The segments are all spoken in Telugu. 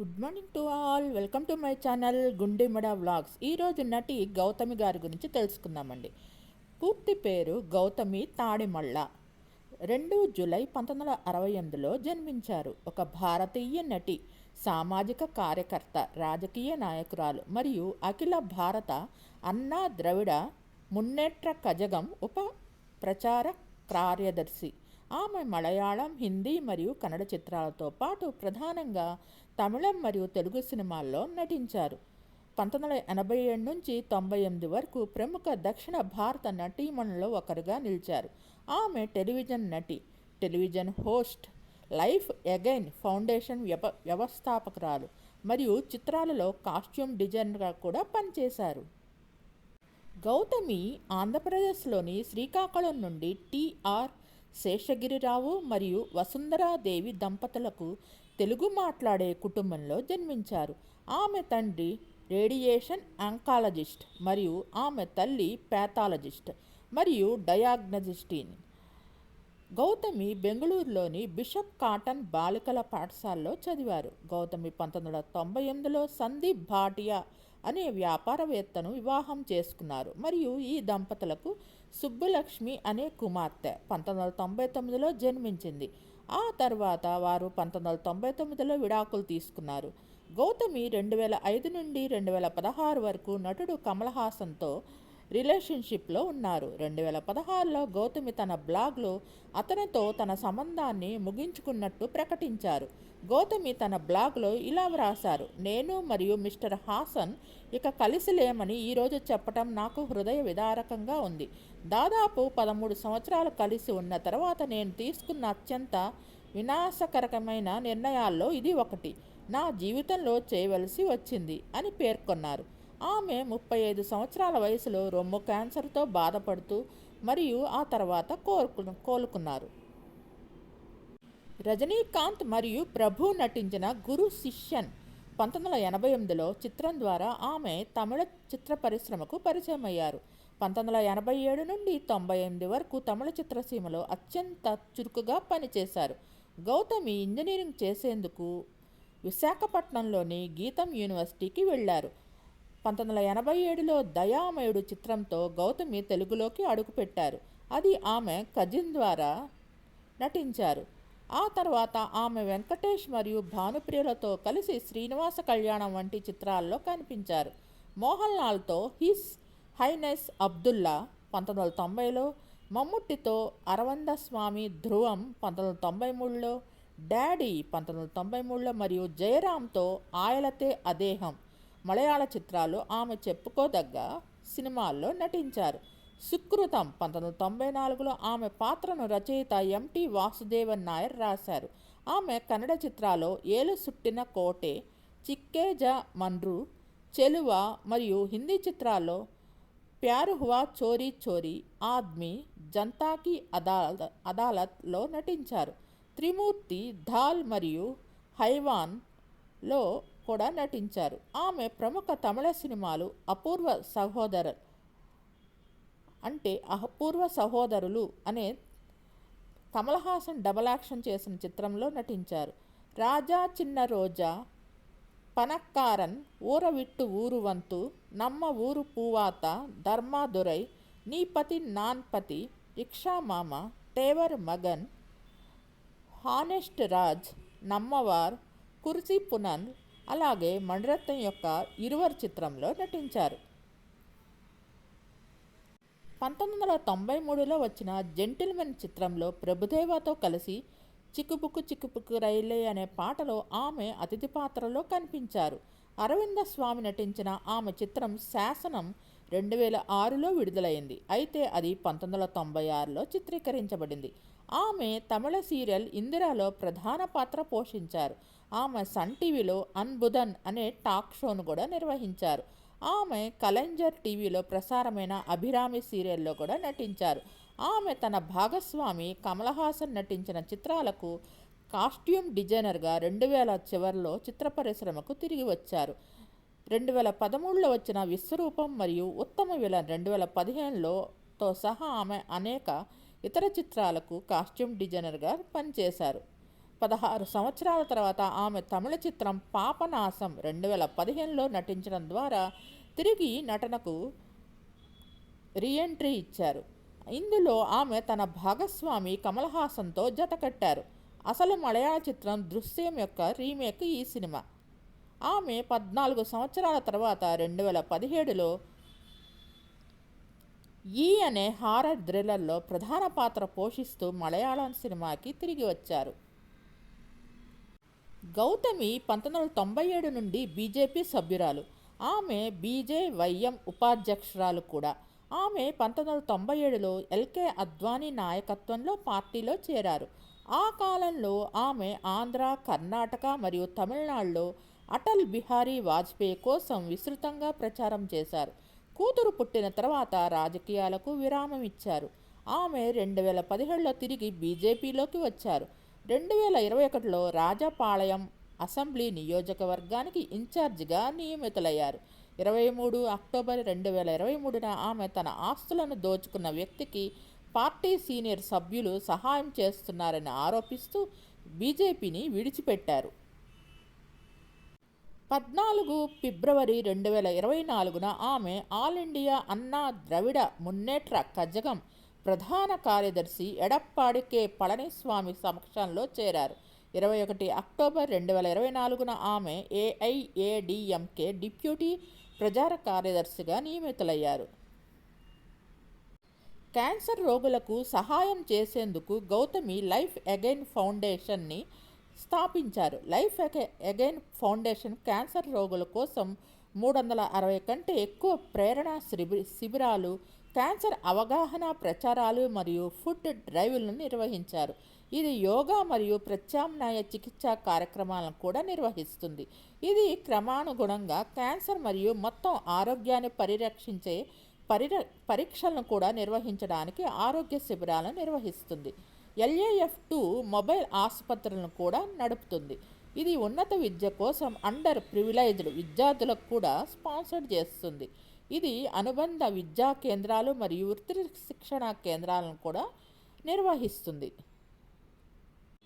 Good morning to all welcome to my channel Gundemada vlogs ఈరోజు నటి గౌతమి గారి గురించి తెలుసుకుందామండి. పూర్తి పేరు గౌతమి తాడిమళ్ళ రెండు జూలై పంతొమ్మిది వందల అరవై ఎనిమిదిలో జన్మించారు. ఒక భారతీయ నటి సామాజిక కార్యకర్త రాజకీయ నాయకురాలు మరియు అఖిల భారత అన్నా ద్రవిడ మున్నేట్ర కజగం ఉప ప్రచార కార్యదర్శి. ఆమె మలయాళం హిందీ మరియు కన్నడ చిత్రాలతో పాటు ప్రధానంగా తమిళం మరియు తెలుగు సినిమాల్లో నటించారు. పంతొమ్మిది వందల ఎనభై ఏడు నుంచి తొంభై ఎనిమిది వరకు ప్రముఖ దక్షిణ భారత నటీమణుల్లో ఒకరుగా నిలిచారు. ఆమె టెలివిజన్ నటి television host Life Again Foundation వ్యవ వ్యవస్థాపకురాలు మరియు చిత్రాలలో కాస్ట్యూమ్ డిజైనర్గా కూడా పనిచేశారు. గౌతమి ఆంధ్రప్రదేశ్లోని శ్రీకాకుళం నుండి టిఆర్ శేషగిరిరావు మరియు వసుంధరాదేవి దంపతులకు తెలుగు మాట్లాడే కుటుంబంలో జన్మించారు. ఆమె తండ్రి రేడియేషన్ ఆంకాలజిస్ట్ మరియు ఆమె తల్లి ప్యాథాలజిస్ట్ మరియు డయాగ్నజిస్టిన్. గౌతమి బెంగళూరులోని బిషప్ కాటన్ బాలికల పాఠశాలలో చదివారు. గౌతమి పంతొమ్మిది వందల తొంభై ఎనిమిదిలో సందీప్ భాటియా అనే వ్యాపారవేత్తను వివాహం చేసుకున్నారు. మరియు ఈ దంపతులకు సుబ్బులక్ష్మి అనే కుమార్తె పంతొమ్మిది వందల తొంభై తొమ్మిదిలో జన్మించింది. ఆ తర్వాత వారు పంతొమ్మిది వందల తొంభై తొమ్మిదిలో విడాకులు తీసుకున్నారు. గౌతమి రెండు వేల ఐదు నుండి రెండు వేల పదహారు వరకు నటుడు కమల్ హాసన్తో రిలేషన్షిప్లో ఉన్నారు. రెండు వేల పదహారులో గౌతమి తన బ్లాగ్లో అతనితో తన సంబంధాన్ని ముగించుకున్నట్టు ప్రకటించారు. గౌతమి తన బ్లాగ్లో ఇలా వ్రాశారు నేను మరియు మిస్టర్ హాసన్ ఇక కలిసి లేమని ఈరోజు చెప్పటం నాకు హృదయ విదారకంగా ఉంది. దాదాపు పదమూడు సంవత్సరాలు కలిసి ఉన్న తర్వాత నేను తీసుకున్న అత్యంత వినాశకరకమైన నిర్ణయాల్లో ఇది ఒకటి. నా జీవితంలో చేయవలసి వచ్చింది అని పేర్కొన్నారు. ఆమె ముప్పై ఐదు సంవత్సరాల వయసులో రొమ్ము క్యాన్సర్తో బాధపడుతూ మరియు ఆ తర్వాత కోరుకు కోలుకున్నారు. రజనీకాంత్ మరియు ప్రభు నటించిన గురు శిష్యన్ పంతొమ్మిది వందల ఎనభై ఎనిమిదిలో చిత్రం ద్వారా ఆమె తమిళ చిత్ర పరిశ్రమకు పరిచయం అయ్యారు పంతొమ్మిది వందల ఎనభై ఏడు నుండి తొంభై ఎనిమిది వరకు తమిళ చిత్రసీమలో అత్యంత చురుకుగా పనిచేశారు. గౌతమి ఇంజనీరింగ్ చేసేందుకు విశాఖపట్నంలోని గీతం యూనివర్సిటీకి వెళ్ళారు. పంతొమ్మిది వందల ఎనభై ఏడులో దయామయుడు చిత్రంతో గౌతమి తెలుగులోకి అడుగుపెట్టారు. అది ఆమె కజిన్ ద్వారా నటించారు. ఆ తర్వాత ఆమె వెంకటేష్ మరియు భానుప్రియులతో కలిసి శ్రీనివాస కళ్యాణం వంటి చిత్రాల్లో కనిపించారు. మోహన్ లాల్తో హిస్ హైనెస్ అబ్దుల్లా పంతొమ్మిది వందల తొంభైలో మమ్ముట్టితో అరవంద స్వామి ధ్రువం పంతొమ్మిది వందల తొంభై మూడులో డాడీ పంతొమ్మిది వందల తొంభై మూడులో మరియు జయరామ్తో ఆయలతే అదేహం మలయాళ చిత్రాలు ఆమె చెప్పుకోదగ్గ సినిమాల్లో నటించారు. సుకృతం పంతొమ్మిది వందల తొంభై నాలుగులో ఆమె పాత్రను రచయిత ఎంటి వాసుదేవన్ నాయర్ రాశారు. ఆమె కన్నడ చిత్రాల్లో ఏలు సుట్టిన కోటే చిక్కేజ మన్రు చెలువ మరియు హిందీ చిత్రాల్లో ప్యారు హువా చోరీ చోరీ ఆద్మీ జంతాకి అదాలత్ అదాలత్లో నటించారు. త్రిమూర్తి ధాల్ మరియు హైవాన్లో కూడా నటించారు. ఆమె ప్రముఖ తమిళ సినిమాలు అపూర్వ సహోదరన్ అంటే అపూర్వ సహోదరులు అనే కమల్ హాసన్ డబల్ యాక్షన్ చేసిన చిత్రంలో నటించారు. రాజా చిన్న రోజా పనక్కారన్ ఊరవిట్టు ఊరు వంతు నమ్మ ఊరు పూవాత ధర్మాదురై నీపతి నాన్పతి రిక్షా మామ టేవర్ మగన్ హానెస్ట్ రాజ్ నమ్మవార్ కుర్సీ పునన్ అలాగే మణిరత్నం యొక్క ఇరువర్ చిత్రంలో నటించారు. పంతొమ్మిది వందల తొంభై మూడులో వచ్చిన జెంటిల్మెన్ చిత్రంలో ప్రభుదేవాతో కలిసి చిక్కుబుక్కు చిక్కుబుక్కు రైలే అనే పాటలో ఆమె అతిథి పాత్రలో కనిపించారు. అరవింద స్వామి నటించిన ఆమె చిత్రం శాసనం రెండు వేల ఆరులో విడుదలైంది. అయితే అది పంతొమ్మిది వందల తొంభై ఆరులో చిత్రీకరించబడింది. ఆమె తమిళ సీరియల్ ఇందిరాలో ప్రధాన పాత్ర పోషించారు. ఆమె సన్ టీవీలో అన్బుధన్ అనే టాక్ షోను కూడా నిర్వహించారు. ఆమె కలెంజర్ టీవీలో ప్రసారమైన అభిరామి సీరియల్లో కూడా నటించారు. ఆమె తన భాగస్వామి కమల్ హాసన్ నటించిన చిత్రాలకు కాస్ట్యూమ్ డిజైనర్గా రెండు వేల చివరిలో చిత్ర పరిశ్రమకు తిరిగి వచ్చారు. రెండు వేల పదమూడులో వచ్చిన విశ్వరూపం మరియు ఉత్తమ విలన్ రెండు వేల పదిహేనులోతో సహా ఆమె అనేక ఇతర చిత్రాలకు కాస్ట్యూమ్ డిజైనర్గా పనిచేశారు. పదహారు సంవత్సరాల తర్వాత ఆమె తమిళ చిత్రం పాపనాశం రెండు వేల పదిహేనులో నటించడం ద్వారా తిరిగి నటనకు రీఎంట్రీ ఇచ్చారు. ఇందులో ఆమె తన భాగస్వామి కమల్ హాసన్తో జతకట్టారు అసలు మలయాళ చిత్రం దృశ్యం యొక్క రీమేక్ ఈ సినిమా. ఆమె పద్నాలుగు సంవత్సరాల తర్వాత రెండు వేల పదిహేడులో ఈ అనే హారర్ థ్రిల్లర్లో ప్రధాన పాత్ర పోషిస్తూ మలయాళం సినిమాకి తిరిగి వచ్చారు. గౌతమి పంతొమ్మిది వందల తొంభై ఏడు నుండి బీజేపీ సభ్యురాలు. ఆమె బీజేవైఎం ఉపాధ్యక్షురాలు కూడా. ఆమె పంతొమ్మిది వందల తొంభై ఏడులో ఎల్కే అద్వానీ నాయకత్వంలో పార్టీలో చేరారు. ఆ కాలంలో ఆమె ఆంధ్ర కర్ణాటక మరియు తమిళనాడులో అటల్ బిహారీ వాజ్పేయి కోసం విస్తృతంగా ప్రచారం చేశారు. కూతురు పుట్టిన తర్వాత రాజకీయాలకు విరామం ఇచ్చారు. ఆమె రెండు వేల పదిహేడులో తిరిగి బీజేపీలోకి వచ్చారు. రెండు వేల ఇరవై ఒకటిలో రాజపాళయం అసెంబ్లీ నియోజకవర్గానికి ఇన్ఛార్జిగా నియమితులయ్యారు. ఇరవై మూడు అక్టోబర్ రెండు వేల ఇరవై మూడున ఆమె తన ఆస్తులను దోచుకున్న వ్యక్తికి పార్టీ సీనియర్ సభ్యులు సహాయం చేస్తున్నారని ఆరోపిస్తూ బీజేపీని విడిచిపెట్టారు. పద్నాలుగు ఫిబ్రవరి రెండు వేల ఇరవై నాలుగున ఆమె ఆల్ ఇండియా అన్నా ద్రవిడ మున్నేట్ర కజగం ప్రధాన కార్యదర్శి ఎడప్పాడి కె పళనిస్వామి సమక్షంలో చేరారు. ఇరవై ఒకటి అక్టోబర్ రెండు వేల ఇరవై నాలుగున ఆమె ఏఐఏడిఎంకే డిప్యూటీ ప్రచార కార్యదర్శిగా నియమితులయ్యారు. క్యాన్సర్ రోగులకు సహాయం చేసేందుకు గౌతమి లైఫ్ అగైన్ ఫౌండేషన్ని స్థాపించారు. లైఫ్ అగైన్ ఫౌండేషన్ క్యాన్సర్ రోగుల కోసం మూడు వందల అరవై కంటే ఎక్కువ ప్రేరణ శిబి శిబిరాలు క్యాన్సర్ అవగాహన ప్రచారాలు మరియు ఫుడ్ డ్రైవ్లను నిర్వహించారు. ఇది యోగా మరియు ప్రత్యామ్నాయ చికిత్సా కార్యక్రమాలను కూడా నిర్వహిస్తుంది. ఇది క్రమానుగుణంగా క్యాన్సర్ మరియు మొత్తం ఆరోగ్యాన్ని పరిరక్షించే పరిర పరీక్షలను కూడా నిర్వహించడానికి ఆరోగ్య శిబిరాలను నిర్వహిస్తుంది. ఎల్ఏఎఫ్ టూ మొబైల్ ఆసుపత్రులను కూడా నడుపుతుంది. ఇది ఉన్నత విద్య కోసం అండర్ ప్రివిలైజ్డ్ విద్యార్థులకు కూడా స్పాన్సర్ చేస్తుంది. ఇది అనుబంధ విద్యా కేంద్రాలు మరియు వృత్తి శిక్షణ కేంద్రాలను కూడా నిర్వహిస్తుంది.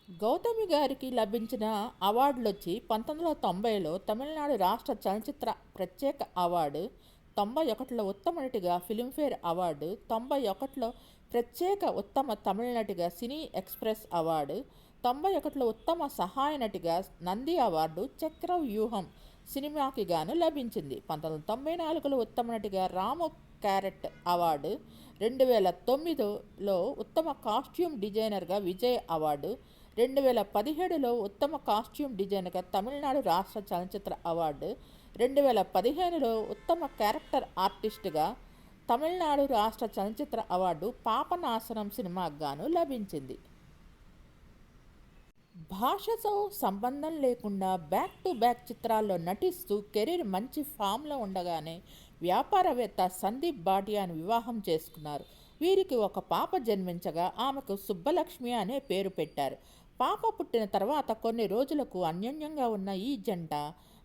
గౌతమి గారికి లభించిన అవార్డులు వచ్చి పంతొమ్మిది వందల తొంభైలో తమిళనాడు రాష్ట్ర చలనచిత్ర ప్రత్యేక అవార్డు తొంభై ఒకటిలో ఉత్తమ నటిగా ఫిలింఫేర్ అవార్డు తొంభై ఒకటిలో ప్రత్యేక ఉత్తమ తమిళ నటిగా సినీ ఎక్స్ప్రెస్ అవార్డు తొంభై ఒకటిలో ఉత్తమ సహాయ నటిగా నంది అవార్డు చక్ర వ్యూహం సినిమాకి గాను లభించింది. పంతొమ్మిది వందల తొంభై నాలుగులో ఉత్తమ నటిగా రాము క్యారెట్ అవార్డు రెండు వేల తొమ్మిదిలో ఉత్తమ కాస్ట్యూమ్ డిజైనర్గా విజయ్ అవార్డు రెండు వేల పదిహేడులో ఉత్తమ కాస్ట్యూమ్ డిజైనర్గా తమిళనాడు రాష్ట్ర చలనచిత్ర అవార్డు రెండు వేల పదిహేనులో ఉత్తమ క్యారెక్టర్ ఆర్టిస్ట్గా తమిళనాడు రాష్ట్ర చలనచిత్ర అవార్డు పాపనాశనం సినిమాకు గాను లభించింది. భాషతో సంబంధం లేకుండా బ్యాక్ టు బ్యాక్ చిత్రాల్లో నటిస్తూ కెరీర్ మంచి ఫామ్లో ఉండగానే వ్యాపారవేత్త సందీప్ భాటియాను వివాహం చేసుకున్నారు. వీరికి ఒక పాప జన్మించగా ఆమెకు సుబ్బలక్ష్మి అనే పేరు పెట్టారు. పాప పుట్టిన తర్వాత కొన్ని రోజులకు అన్యోన్యంగా ఉన్న ఈ జంట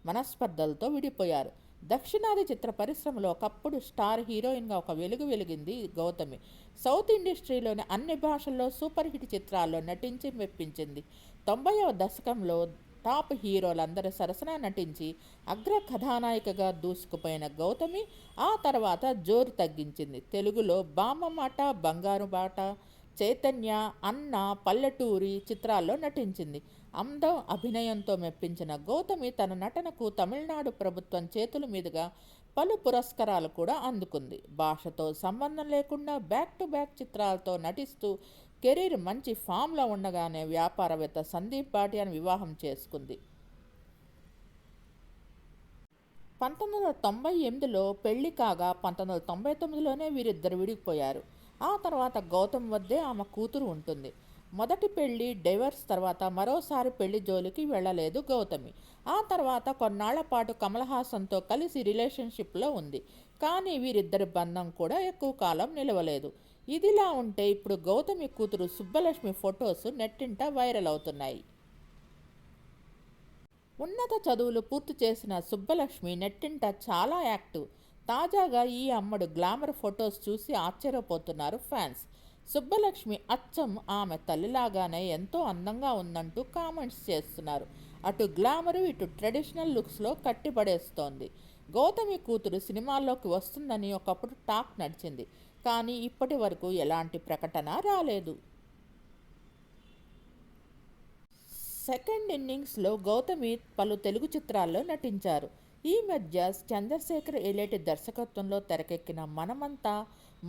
మనస్పర్ధలతో విడిపోయారు. దక్షిణాది చిత్ర పరిశ్రమలో ఒకప్పుడు స్టార్ హీరోయిన్గా ఒక వెలుగు వెలిగింది గౌతమి. సౌత్ ఇండస్ట్రీలోని అన్ని భాషల్లో సూపర్ హిట్ చిత్రాల్లో నటించి మెప్పించింది. తొంభైవ దశకంలో టాప్ హీరోలందరూ సరసన నటించి అగ్ర కథానాయికగా దూసుకుపోయిన గౌతమి ఆ తర్వాత జోరు తగ్గించింది. తెలుగులో బామ్మమాట బంగారు బాట చైతన్య అన్న పల్లెటూరి చిత్రాల్లో నటించింది. అందం అభినయంతో మెప్పించిన గౌతమి తన నటనకు తమిళనాడు ప్రభుత్వం చేతుల మీదుగా పలు పురస్కారాలు కూడా అందుకుంది. భాషతో సంబంధం లేకుండా బ్యాక్ టు బ్యాక్ చిత్రాలతో నటిస్తూ కెరీర్ మంచి ఫామ్లో ఉండగానే వ్యాపారవేత్త సందీప్ భాటియాను వివాహం చేసుకుంది. పంతొమ్మిది వందల తొంభై ఎనిమిదిలో పెళ్ళి కాగా పంతొమ్మిది వందల తొంభై తొమ్మిదిలోనే వీరిద్దరు విడిగిపోయారు. ఆ తర్వాత గౌతమ్ వద్దే ఆమె కూతురు ఉంటుంది. మొదటి పెళ్ళి డైవర్స్ తర్వాత మరోసారి పెళ్ళి జోలికి వెళ్ళలేదు గౌతమి. ఆ తర్వాత కొన్నాళ్ళ పాటు కమల్ హాసన్తో కలిసి రిలేషన్షిప్లో ఉంది. కానీ వీరిద్దరి బంధం కూడా ఎక్కువ కాలం నిలవలేదు. ఇదిలా ఉంటే ఇప్పుడు గౌతమి కూతురు సుబ్బలక్ష్మి ఫొటోస్ నెట్టింట వైరల్ అవుతున్నాయి. ఉన్నత చదువులు పూర్తి చేసిన సుబ్బలక్ష్మి నెట్టింట చాలా యాక్టివ్. తాజాగా ఈ అమ్మడు గ్లామర్ ఫొటోస్ చూసి ఆశ్చర్యపోతున్నారు ఫ్యాన్స్. సుబ్బలక్ష్మి అచ్చం ఆమె తల్లిలాగానే ఎంతో అందంగా ఉందంటూ కామెంట్స్ చేస్తున్నారు. అటు గ్లామరు ఇటు ట్రెడిషనల్ లుక్స్లో కట్టిపడేస్తోంది. గౌతమి కూతురు సినిమాల్లోకి వస్తుందని ఒకప్పుడు టాక్ నడిచింది. కానీ ఇప్పటి వరకు ఎలాంటి ప్రకటన రాలేదు. సెకండ్ ఇన్నింగ్స్లో గౌతమి పలు తెలుగు చిత్రాల్లో నటించారు. ఈ మధ్య చంద్రశేఖర్ ఏలేటి దర్శకత్వంలో తెరకెక్కిన మనమంతా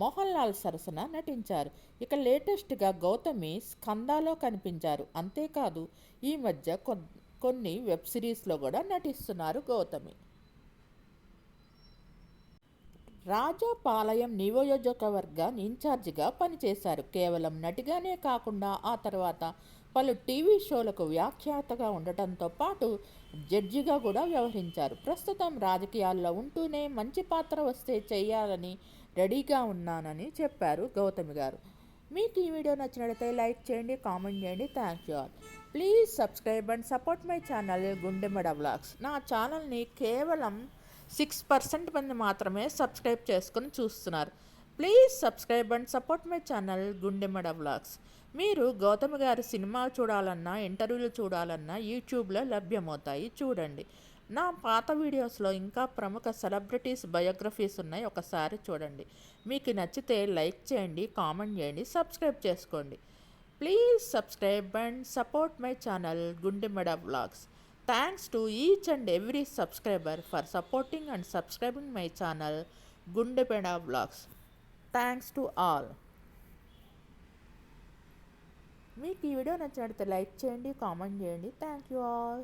మోహన్ లాల్ సరసన నటించారు. ఇక లేటెస్ట్గా గౌతమి స్కందాలో కనిపించారు. అంతేకాదు ఈ మధ్య కొన్ని వెబ్ సిరీస్లో కూడా నటిస్తున్నారు గౌతమి. రాజాపాలయం నియోజకవర్గ ఇన్ఛార్జిగా పనిచేశారు. కేవలం నటిగానే కాకుండా ఆ తర్వాత పలు టీవీ షోలకు వ్యాఖ్యాతగా ఉండటంతో పాటు జడ్జిగా కూడా వ్యవహరించారు. ప్రస్తుతం రాజకీయాల్లో ఉంటూనే మంచి పాత్ర వస్తే చేయాలని రెడీగా ఉన్నానని చెప్పారు గౌతమి గారు. మీకు ఈ వీడియో నచ్చినట్లయితే లైక్ చేయండి కామెంట్ చేయండి. Thank you all. Please subscribe and support my channel Gundemada blogs నా ఛానల్ని కేవలం సిక్స్ పర్సెంట్ మంది మాత్రమే సబ్స్క్రైబ్ చేసుకుని చూస్తున్నారు. Please subscribe and support my channel Gundemada vlogs మీరు గౌతమ్ గారి సినిమా చూడాలన్నా ఇంటర్వ్యూలు చూడాలన్నా యూట్యూబ్లో లభ్యమవుతాయి. చూడండి. నా పాత వీడియోస్లో ఇంకా ప్రముఖ సెలబ్రిటీస్ బయోగ్రఫీస్ ఉన్నాయి. ఒకసారి చూడండి. మీకు నచ్చితే లైక్ చేయండి కామెంట్ చేయండి సబ్స్క్రైబ్ చేసుకోండి. Please subscribe and support my channel Gundemeda vlogs thanks to each and every subscriber for supporting and subscribing my channel Gundepeda blogs thanks to all మీకు ఈ వీడియో నచ్చినట్లయితే లైక్ చేయండి కామెంట్ చేయండి. Thank you all